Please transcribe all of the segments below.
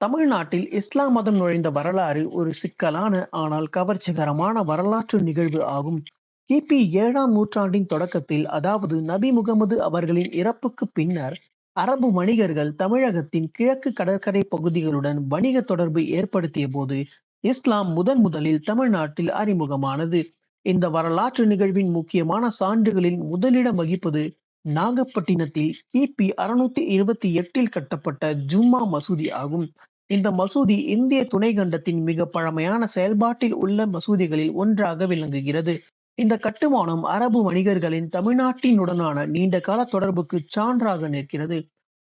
தமிழ்நாட்டில் இஸ்லாம் மதம் நுழைந்த வரலாறு ஒரு சிக்கலான ஆனால் கவர்ச்சிகரமான வரலாற்று நிகழ்வு ஆகும். கிபி ஏழாம் நூற்றாண்டின் தொடக்கத்தில் அதாவது நபி முகமது அவர்களின் இறப்புக்கு பின்னர் அரபு வணிகர்கள் தமிழகத்தின் கிழக்கு கடற்கரை பகுதிகளுடன் வணிக தொடர்பு ஏற்படுத்திய போது இஸ்லாம் முதன் முதலில் தமிழ்நாட்டில் அறிமுகமானது. இந்த வரலாற்று நிகழ்வின் முக்கியமான சான்றுகளில் முதலிடம் வகிப்பது நாகப்பட்டினத்தில் கிபி அறுநூத்தி இருபத்தி எட்டில் கட்டப்பட்ட ஜும்மா மசூதி ஆகும். இந்த மசூதி இந்திய துணைக்கண்டத்தின் மிக பழமையான செயல்பாட்டில் உள்ள மசூதிகளில் ஒன்றாக விளங்குகிறது. இந்த கட்டுமானம் அரபு வணிகர்களின் தமிழ்நாட்டினுடனான நீண்டகால தொடர்புக்கு சான்றாக நிற்கிறது.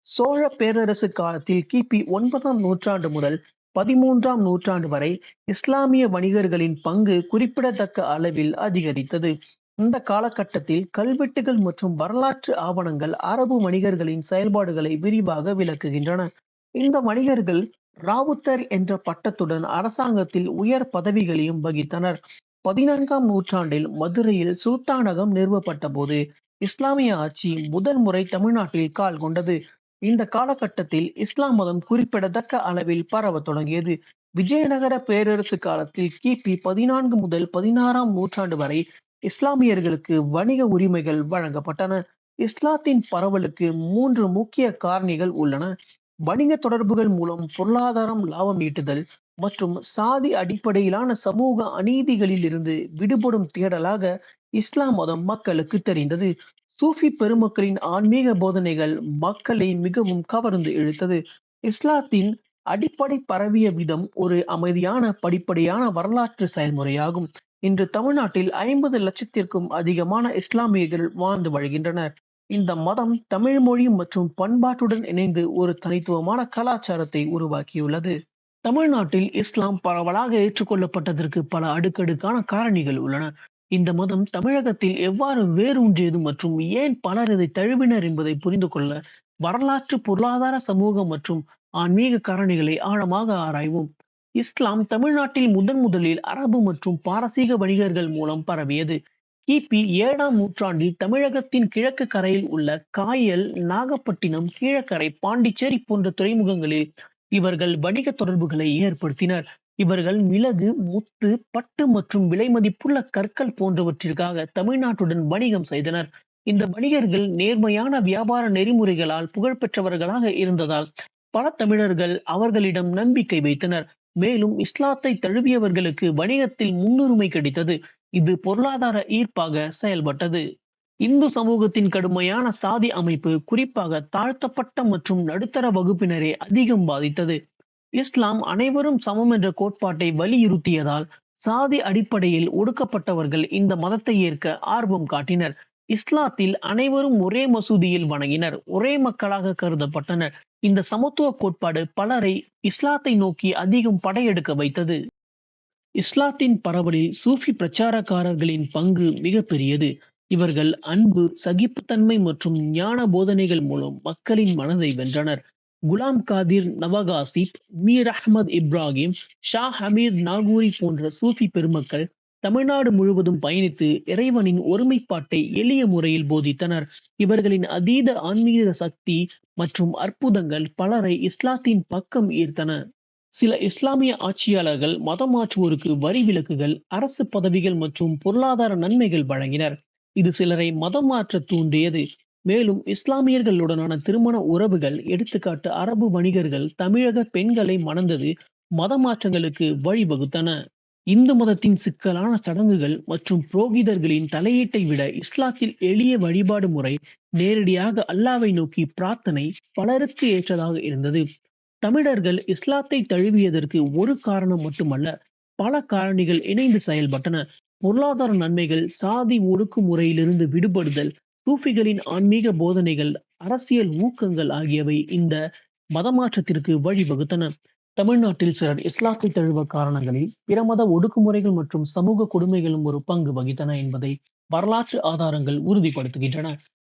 சோழ பேரரசு காலத்தில் கிபி ஒன்பதாம் நூற்றாண்டு முதல் பதிமூன்றாம் நூற்றாண்டு வரை இஸ்லாமிய வணிகர்களின் பங்கு குறிப்பிடத்தக்க அளவில் அதிகரித்தது. இந்த காலகட்டத்தில் கல்வெட்டுகள் மற்றும் வரலாற்று ஆவணங்கள் அரபு வணிகர்களின் செயல்பாடுகளை விரிவாக விளக்குகின்றன. இந்த வணிகர்கள் ராவுத்தர் என்ற பட்டத்துடன் அரசாங்கத்தில் உயர் பதவிகளையும் வகித்தனர். பதினான்காம் நூற்றாண்டில் மதுரையில் சுல்தானகம் நிறுவப்பட்ட போது இஸ்லாமிய ஆட்சி முதல் முறை தமிழ்நாட்டில் கால் கொண்டது. இந்த காலகட்டத்தில் இஸ்லாம் மதம் குறிப்பிடத்தக்க அளவில் பரவ தொடங்கியது. விஜயநகர பேரரசு காலத்தில் கிபி பதினான்கு முதல் பதினாறாம் நூற்றாண்டு வரை இஸ்லாமியர்களுக்கு வணிக உரிமைகள் வழங்கப்பட்டன. இஸ்லாத்தின் பரவலுக்கு மூன்று முக்கிய காரணிகள் உள்ளன. வணிக தொடர்புகள் மூலம் பொருளாதாரம் லாபம் ஈட்டுதல் மற்றும் சாதி அடிப்படையிலான சமூக அநீதிகளிலிருந்து விடுபடும் தேடலாக இஸ்லாம் மதம் மக்களுக்கு தெரிந்தது. சூஃபி பெருமக்களின் ஆன்மீக போதனைகள் மக்களை மிகவும் கவர்ந்து இழுத்தது. இஸ்லாத்தின் அடிப்படை பரவிய விதம் ஒரு அமைதியான படிப்படியான வரலாற்று செயல்முறையாகும். இன்று தமிழ்நாட்டில் ஐம்பது லட்சத்திற்கும் அதிகமான இஸ்லாமியர்கள் வாழ்ந்து வருகின்றனர். இந்த மதம் தமிழ் மொழி மற்றும் பண்பாட்டுடன் இணைந்து ஒரு தனித்துவமான கலாச்சாரத்தை உருவாக்கியுள்ளது. தமிழ்நாட்டில் இஸ்லாம் பரவலாக ஏற்றுக்கொள்ளப்பட்டதற்கு பல அடுக்கடுக்கான காரணிகள் உள்ளன. இந்த மதம் தமிழகத்தில் எவ்வாறு வேரூன்றியது மற்றும் ஏன் பலர் இதை தழுவினர் என்பதை புரிந்து கொள்ள வரலாற்று, பொருளாதார, சமூக மற்றும் ஆன்மீக காரணிகளை ஆழமாக ஆராய்வோம். இஸ்லாம் தமிழ்நாட்டில் முதன் முதலில் அரபு மற்றும் பாரசீக வணிகர்கள் மூலம் பரவியது. கிபி ஏழாம் நூற்றாண்டில் தமிழகத்தின் கிழக்கு கரையில் உள்ள காயல், நாகப்பட்டினம், கீழக்கரை, பாண்டிச்சேரி போன்ற துறைமுகங்களில் இவர்கள் வணிக தொடர்புகளை ஏற்படுத்தினர். இவர்கள் மிளகு, முத்து, பட்டு மற்றும் விலைமதிப்புள்ள கற்கள் போன்றவற்றிற்காக தமிழ்நாட்டுடன் வணிகம் செய்தனர். இந்த வணிகர்கள் நேர்மையான வியாபார நெறிமுறைகளால் புகழ்பெற்றவர்களாக இருந்ததால் பல தமிழர்கள் அவர்களிடம் நம்பிக்கை வைத்தனர். மேலும் இஸ்லாத்தை தழுவியவர்களுக்கு வணிகத்தில் முன்னுரிமை கிடைத்தது. இது பொருளாதார ஈர்ப்பாக செயல்பட்டது. இந்து சமூகத்தின் கடுமையான சாதி அமைப்பு குறிப்பாக தாழ்த்தப்பட்ட மற்றும் நடுத்தர வகுப்பினரை அதிகம் பாதித்தது. இஸ்லாம் அனைவரும் சமம் என்ற கோட்பாட்டை வலியுறுத்தியதால் சாதி அடிப்படையில் ஒடுக்கப்பட்டவர்கள் இந்த மதத்தை ஏற்க ஆர்வம் காட்டினர். இஸ்லாத்தில் அனைவரும் ஒரே மசூதியில் வணங்கினர். ஒரே மக்களாக கருதப்பட்டனர். இந்த சமத்துவ கோட்பாடு பலரை இஸ்லாத்தை நோக்கி அதிகம் படையெடுக்க வைத்தது. இஸ்லாத்தின் பரவலில் சூஃபி பிரச்சாரகாரர்களின் பங்கு மிகப்பெரியது. இவர்கள் அன்பு, சகிப்புத்தன்மை மற்றும் ஞான போதனைகள் மூலம் மக்களின் மனதை வென்றனர். குலாம் காதிர் நவகாசிப், மீர் அஹ்மத் இப்ராஹிம், ஷா ஹமீர் நாகூரி போன்ற சூஃபி பெருமக்கள் தமிழ்நாடு முழுவதும் பயணித்து இறைவனின் ஒருமைப்பாட்டை எளிய முறையில் போதித்தனர். இவர்களின் அதீத ஆன்மீக சக்தி மற்றும் அற்புதங்கள் பலரை இஸ்லாத்தின் பக்கம் ஈர்த்தன. சில இஸ்லாமிய ஆட்சியாளர்கள் மதம் மாற்றுவோருக்கு வரி விலக்குகள், அரசு பதவிகள் மற்றும் பொருளாதார நன்மைகள் வழங்கினர். இது சிலரை மதம் மாற்ற தூண்டியது. மேலும் இஸ்லாமியர்களுடனான திருமண உறவுகள் எடுத்துக்காட்டு அரபு வணிகர்கள் தமிழக பெண்களை மணந்தது மத மாற்றங்களுக்கு வழிவகுத்தன. இந்து மதத்தின் சிக்கலான சடங்குகள் மற்றும் புரோகிதர்களின் தலையீட்டை விட இஸ்லாத்தில் எளிய வழிபாடு முறை நேரடியாக அல்லாவை நோக்கி பிரார்த்தனை பலருக்கு ஏற்றதாக இருந்தது. தமிழர்கள் இஸ்லாத்தை தழுவியதற்கு ஒரு காரணம் மட்டுமல்ல, பல காரணிகள் இணைந்து செயல்பட்டன. பொருளாதார நன்மைகள், சாதி ஒடுக்குமுறையிலிருந்து விடுபடுதல், சூஃபிகளின் ஆன்மீக போதனைகள், அரசியல் ஊக்கங்கள் ஆகியவை இந்த மதமாற்றத்திற்கு வழிவகுத்தன. தமிழ்நாட்டில் சிலர் இஸ்லாத்தை தழுவ காரணங்களில் பிற மத ஒடுக்குமுறைகள் மற்றும் சமூக கொடுமைகளும் ஒரு பங்கு வகித்தன என்பதை வரலாற்று ஆதாரங்கள் உறுதிப்படுத்துகின்றன.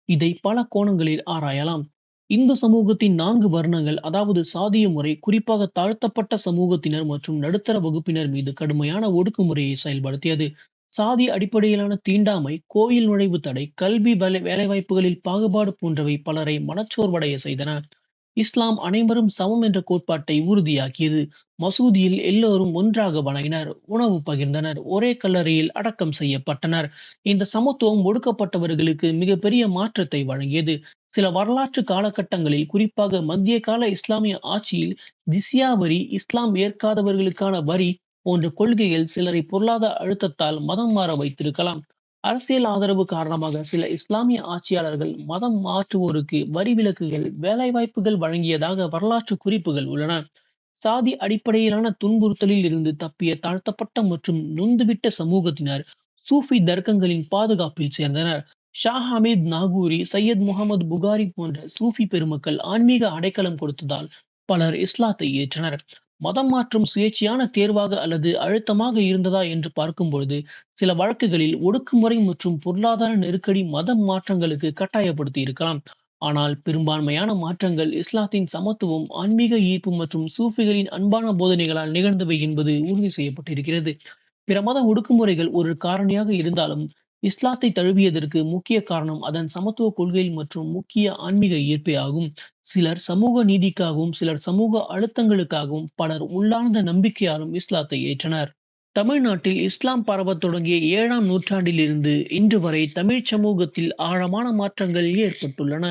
இதை பல கோணங்களில் ஆராயலாம். இந்து சமூகத்தின் நான்கு வர்ணங்கள் அதாவது சாதிய முறை குறிப்பாக தாழ்த்தப்பட்ட சமூகத்தினர் மற்றும் நடுத்தர வகுப்பினர் மீது கடுமையான ஒடுக்குமுறையை செயல்படுத்தியது. சாதி அடிப்படையிலான தீண்டாமை, கோயில் நுழைவு தடை, கல்வி வேலை வேலைவாய்ப்புகளில் பாகுபாடு போன்றவை பலரை மனச்சோர்வடைய செய்தன. இஸ்லாம் அனைவரும் சமம் என்ற கோட்பாட்டை உறுதியாக்கியது. மசூதியில் எல்லோரும் ஒன்றாக வணங்கினர், உணவு பகிர்ந்தனர், ஒரே கல்லறையில் அடக்கம் செய்யப்பட்டனர். இந்த சமத்துவம் ஒடுக்கப்பட்டவர்களுக்கு மிகப்பெரிய மாற்றத்தை வழங்கியது. சில வரலாற்று காலகட்டங்களில், குறிப்பாக மத்திய கால இஸ்லாமிய ஆட்சியில், ஜிசியா வரி, இஸ்லாம் ஏற்காதவர்களுக்கான வரி போன்ற கொள்கைகள் சிலரை பொருளாதார அழுத்தத்தால் மதம் மாற வைத்திருக்கலாம். அரசியல் ஆதரவு காரணமாக சில இஸ்லாமிய ஆட்சியாளர்கள் மதம் மாற்றுவோருக்கு வரி விலக்குகள், வேலைவாய்ப்புகள் வழங்கியதாக வரலாற்று குறிப்புகள் உள்ளன. சாதி அடிப்படையிலான துன்புறுத்தலில் இருந்து தப்பிய தாழ்த்தப்பட்ட மற்றும் நொந்துவிட்ட சமூகத்தினர் சூஃபி தர்க்கங்களின் பாதுகாப்பில் சேர்ந்தனர். ஷா ஹமீத் நாகூரி, சையத் முகமது புகாரி போன்ற சூஃபி பெருமக்கள் ஆன்மீக அடைக்கலம் கொடுத்ததால் பலர் இஸ்லாத்தை ஏற்றனர். மதம் மாற்றம் சுயேட்சையான தேர்வாக அல்லது அழுத்தமாக இருந்ததா என்று பார்க்கும்பொழுது, சில வழக்குகளில் ஒடுக்குமுறை மற்றும் பொருளாதார நெருக்கடி மதம் மாற்றங்களுக்கு கட்டாயப்படுத்தி இருக்கலாம். ஆனால் பெரும்பான்மையான மாற்றங்கள் இஸ்லாத்தின் சமத்துவம், ஆன்மீக ஈர்ப்பு மற்றும் சூஃபிகளின் அன்பான போதனைகளால் நிகழ்ந்தவை என்பது உறுதி செய்யப்பட்டிருக்கிறது. பிற மத ஒடுக்குமுறைகள் ஒரு காரணியாக இருந்தாலும், இஸ்லாத்தை தழுவியதற்கு முக்கிய காரணம் அதன் சமத்துவ கொள்கை மற்றும் முக்கிய ஆன்மீக ஈர்ப்பே ஆகும். சிலர் சமூக நீதிக்காகவும், சிலர் சமூக அழுத்தங்களுக்காகவும், பலர் உள்ளார்ந்த நம்பிக்கையாலும் இஸ்லாத்தை ஏற்றனர். தமிழ்நாட்டில் இஸ்லாம் பரவத் தொடங்கிய ஏழாம் நூற்றாண்டிலிருந்து இன்று வரை தமிழ் சமூகத்தில் ஆழமான மாற்றங்கள் ஏற்பட்டுள்ளன.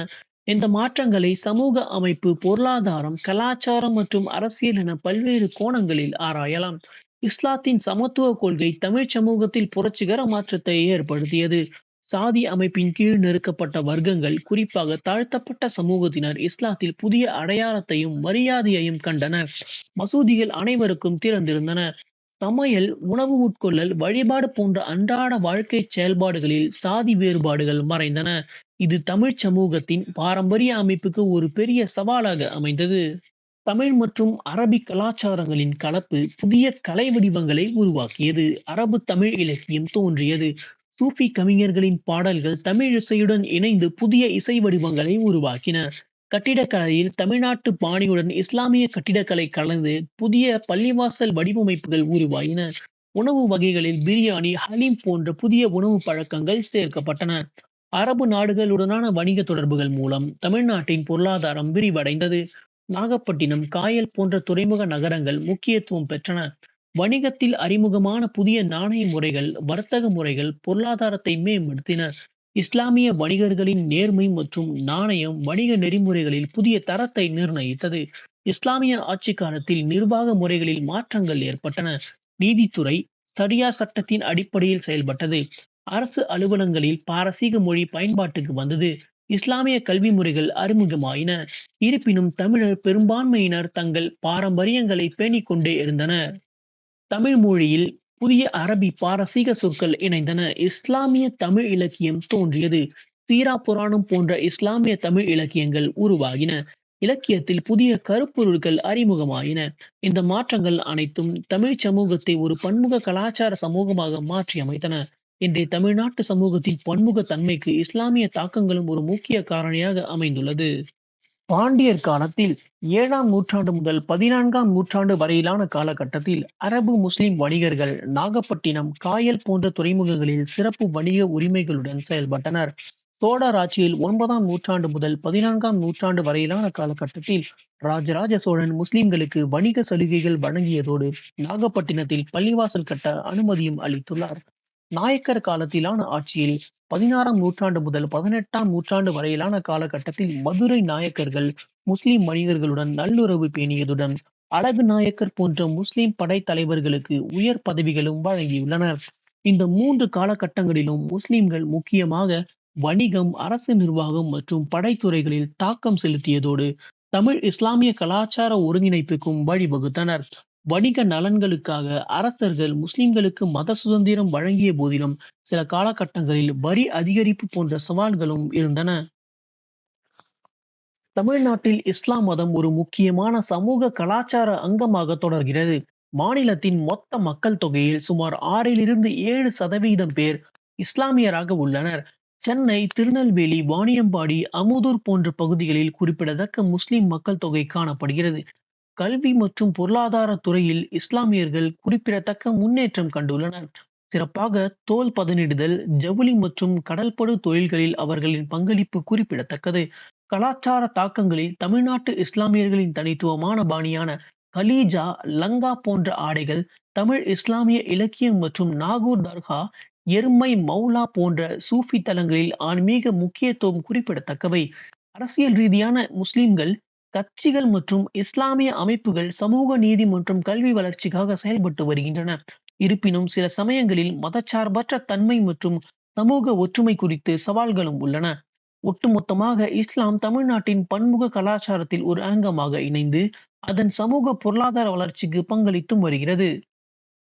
இந்த மாற்றங்களை சமூக அமைப்பு, பொருளாதாரம், கலாச்சாரம் மற்றும் அரசியல் என பல்வேறு கோணங்களில் ஆராயலாம். இஸ்லாத்தின் சமத்துவ கொள்கை தமிழ் சமூகத்தில் புரட்சிகர மாற்றத்தை ஏற்படுத்தியது. சாதி அமைப்பின் கீழ் நெருக்கப்பட்ட வர்க்கங்கள், குறிப்பாக தாழ்த்தப்பட்ட சமூகத்தினர் இஸ்லாத்தில் புதிய அடையாளத்தையும், மரியாதையையும் கண்டனர். மசூதிகள் அனைவருக்கும் திறந்திருந்தன. சமையல், உணவு உட்கொள்ளல், வழிபாடு போன்ற அன்றாட வாழ்க்கை செயல்பாடுகளில் சாதி வேறுபாடுகள் மறைந்தன. இது தமிழ் சமூகத்தின் பாரம்பரிய அமைப்புக்கு ஒரு பெரிய சவாலாக அமைந்தது. தமிழ் மற்றும் அரபிக் கலாச்சாரங்களின் கலப்பு புதிய கலை வடிவங்களை உருவாக்கியது. அரபு தமிழ் இலக்கியம் தோன்றியது. சூஃபி கவிஞர்களின் பாடல்கள் தமிழ் இசையுடன் இணைந்து புதிய இசை வடிவங்களை உருவாக்கின. கட்டிடக்கலையில் தமிழ்நாட்டு பாணியுடன் இஸ்லாமிய கட்டிடக்கலை கலந்து புதிய பள்ளிவாசல் வடிவமைப்புகள் உருவாயின. உணவு வகைகளில் பிரியாணி, ஹலீம் போன்ற புதிய உணவு பழக்கங்கள் சேர்க்கப்பட்டன. அரபு நாடுகளுடனான வணிக தொடர்புகள் மூலம் தமிழ்நாட்டின் பொருளாதாரம் விரிவடைந்தது. நாகப்பட்டினம், காயல் போன்ற துறைமுக நகரங்கள் முக்கியத்துவம் பெற்றன. வணிகத்தில் அறிமுகமான புதிய நாணய முறைகள், வர்த்தக முறைகள் பொருளாதாரத்தை மேம்படுத்தின. இஸ்லாமிய வணிகர்களின் நேர்மை மற்றும் நாணயம் வணிக நெறிமுறைகளில் புதிய தரத்தை நிர்ணயித்தது. இஸ்லாமிய ஆட்சி காலத்தில் நிர்வாக முறைகளில் மாற்றங்கள் ஏற்பட்டன. நீதித்துறை ஷரியா சட்டத்தின் அடிப்படையில் செயல்பட்டது. அரசு அலுவலகங்களில் பாரசீக மொழி பயன்பாட்டுக்கு வந்தது. இஸ்லாமிய கல்வி முறைகள் அறிமுகமாயின. இருப்பினும் தமிழர் பெரும்பான்மையினர் தங்கள் பாரம்பரியங்களை பேணிக்கொண்டே இருந்தனர். தமிழ் மொழியில் புதிய அரபி, பாரசீக சொற்கள் இணைந்தன. இஸ்லாமிய தமிழ் இலக்கியம் தோன்றியது. சீரா புராணம் போன்ற இஸ்லாமிய தமிழ் இலக்கியங்கள் உருவாகின. இலக்கியத்தில் புதிய கருப்பொருள்கள் அறிமுகமாயின. இந்த மாற்றங்கள் அனைத்தும் தமிழ் சமூகத்தை ஒரு பன்முக கலாச்சார சமூகமாக மாற்றியமைத்தன. இன்றைய தமிழ்நாட்டு சமூகத்தின் பன்முகத்தன்மைக்கு இஸ்லாமிய தாக்கங்களும் ஒரு முக்கிய காரணியாக அமைந்துள்ளது. பாண்டியர் காலத்தில் ஏழாம் நூற்றாண்டு முதல் பதினான்காம் நூற்றாண்டு வரையிலான காலகட்டத்தில் அரபு, முஸ்லிம் வணிகர்கள் நாகப்பட்டினம், காயல் போன்ற துறைமுகங்களில் சிறப்பு வணிக உரிமைகளுடன் செயல்பட்டனர். சோழர் ஆட்சியில் ஒன்பதாம் நூற்றாண்டு முதல் பதினான்காம் நூற்றாண்டு வரையிலான காலகட்டத்தில் ராஜராஜ சோழன் முஸ்லிம்களுக்கு வணிக சலுகைகள் வழங்கியதோடு நாகப்பட்டினத்தில் பள்ளிவாசல் கட்ட அனுமதியும் அளித்துள்ளார். நாயக்கர் காலத்திலான ஆட்சியில் பதினாறாம் நூற்றாண்டு முதல் பதினெட்டாம் நூற்றாண்டு வரையிலான காலகட்டத்தில் மதுரை நாயக்கர்கள் முஸ்லிம் வணிகர்களுடன் நல்லுறவு பேணியதுடன் அழகு நாயக்கர் போன்ற முஸ்லிம் படைத்தலைவர்களுக்கு உயர் பதவிகளும் வழங்கியுள்ளனர். இந்த மூன்று காலகட்டங்களிலும் முஸ்லிம்கள் முக்கியமாக வணிகம், அரசு நிர்வாகம் மற்றும் படைத்துறைகளில் தாக்கம் செலுத்தியதோடு தமிழ் இஸ்லாமிய கலாச்சார ஒருங்கிணைப்புக்கும் வழிவகுத்தனர். வணிக நலன்களுக்காக அரசர்கள் முஸ்லிம்களுக்கு மத சுதந்திரம் வழங்கிய போதிலும், சில காலகட்டங்களில் வரி அதிகரிப்பு போன்ற சவால்களும் இருந்தன. தமிழ்நாட்டில் இஸ்லாம் மதம் ஒரு முக்கியமான சமூக கலாச்சார அங்கமாக தொடர்கிறது. மாநிலத்தின் மொத்த மக்கள் தொகையில் சுமார் ஆறிலிருந்து ஏழு சதவீதம் பேர் இஸ்லாமியராக உள்ளனர். சென்னை, திருநெல்வேலி, வாணியம்பாடி, அமுதூர் போன்ற பகுதிகளில் குறிப்பிடத்தக்க முஸ்லிம் மக்கள் தொகை காணப்படுகிறது. கல்வி மற்றும் பொருளாதார துறையில் இஸ்லாமியர்கள் குறிப்பிடத்தக்க முன்னேற்றம் கண்டுள்ளனர். சிறப்பாக தோல் பதனிடுதல், ஜவுளி மற்றும் கடல்படு தொழில்களில் அவர்களின் பங்களிப்பு குறிப்பிடத்தக்கது. கலாச்சார தாக்கங்களில் தமிழ்நாட்டு இஸ்லாமியர்களின் தனித்துவமான பாணியான கலீஜா, லங்கா போன்ற ஆடைகள், தமிழ் இஸ்லாமிய இலக்கியம் மற்றும் நாகூர் தர்கா, எருமை மௌலா போன்ற சூஃபி தலங்களில் ஆன்மீக முக்கியத்துவம் குறிப்பிடத்தக்கவை. அரசியல் ரீதியான முஸ்லிம்கள் கட்சிகள் மற்றும் இஸ்லாமிய அமைப்புகள் சமூக நீதி மற்றும் கல்வி வளர்ச்சிக்காக செயல்பட்டு வருகின்றன. இருப்பினும் சில சமயங்களில் மதச்சார்பற்ற தன்மை மற்றும் சமூக ஒற்றுமை குறித்து சவால்களும் உள்ளன. ஒட்டுமொத்தமாக இஸ்லாம் தமிழ்நாட்டின் பன்முக கலாச்சாரத்தில் ஒரு அங்கமாக இணைந்து, அதன் சமூக பொருளாதார வளர்ச்சிக்கு பங்களித்தும் வருகிறது.